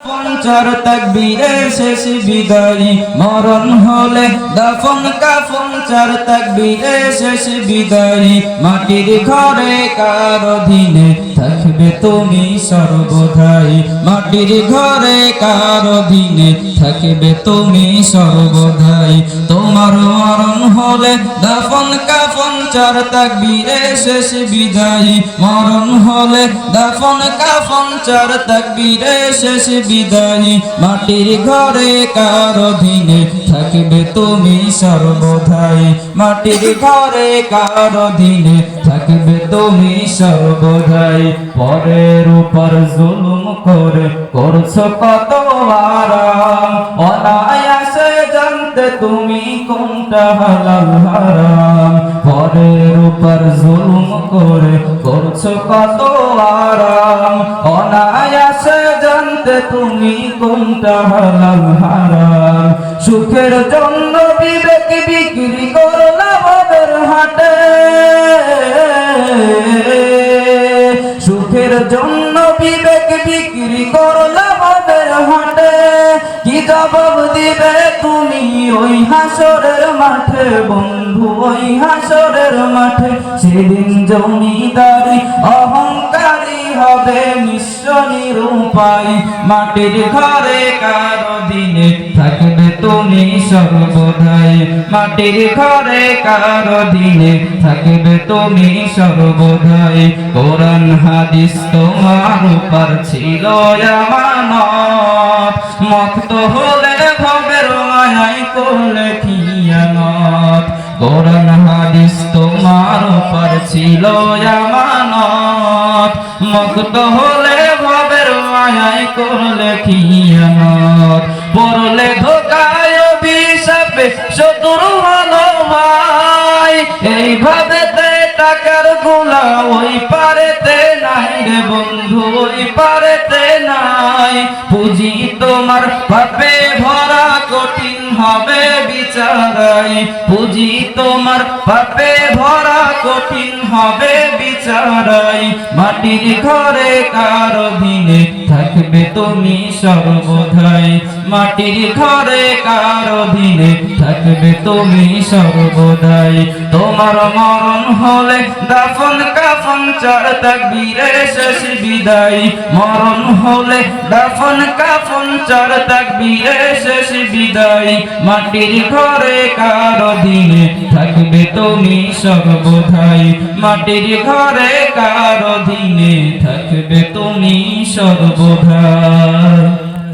পঞ্চার তকবীরের শেষ বিদায়ী, মরণ হলে দাফন কাফন, চার তকবীরের শেষ বিদায়ী, মাটির ঘরে কার অধীনে থাকবে তুমি সর্বদাই। মাটির ঘরে কার অধীনে থাকবে তুমি সর্বদাই। তোমার মরণ হলে দাফন কাফন চার তাকবীরে শেষ বিদায়ী। মরণ হলে দাফন কাফন চার তাকবীরে শেষ বিদায়ী। মাটির ঘরে কার অধীনে থাকবে তুমি সর্বদাই। মাটির ঘরে কার অধীনে থাকবে তুমি সর্বদাই পরের উপর জুলুম করে করছ কত আরাম। অনায়াসে জানতে তুমি কোনটা হালাল হারাম। পরের উপর জুলুম করে করছ কত আরাম। অনায়াসে জানতে তুমি কোনটা হালাল হারাম। সুখের জন্য বিবেক বিক্রি করলাম ওদের হাটে। বিক্রি করল ওদের হাটে। কি জবাব দিবে তুমি ওই হাসরের মাঠে? বন্ধু, ওই হাসরের মাঠে সেদিন জমিদারি অহংকারী হবে নিঃস্ব নিরূপায় মাটির ঘরে কারও দিনে থাকবে তুমি সর্বদাই মাটির ঘরে কারও দিনে থাকবে তুমি সর্বদাই। কোরআন, হাদিস তোমার উপর ছিল আমানত। মক্ত হলে ভবের মায়াই করলে খিয়ানত কোরআন, হাদিস তোমার উপর ছিল আমানত। মক্ত হলে অভিশাপে শত্রু ভালো ভাই এইভাবে টাকার গোলা ওই পারেতে নাই রে বন্ধু, ওই পারেতে নাই। পুঁজি তোমার পাপে ভরা কঠিন হবে বিচারাই। পুঁজি তোমার পাপে ভরা কঠিন হবে বিচারাই। মাটির ঘরে কার অধীনে থাকবে তুমি সর্বদাই। মাটির ঘরে কার অধীনে থাকবে তুমি সর্বদাই? তোমার মরণ হলে দাফন কাফন চার তাকবীরে শেষ বিদায়। মরণ হলে দাফন কাফন চার তাকবীরে শেষ বিদায়। মাটির ঘরে কার অধীনে থাকবে তুমি সর্বদাই? মাটির ঘরে কার অধীনে থাকবে তুমি সর্বদাই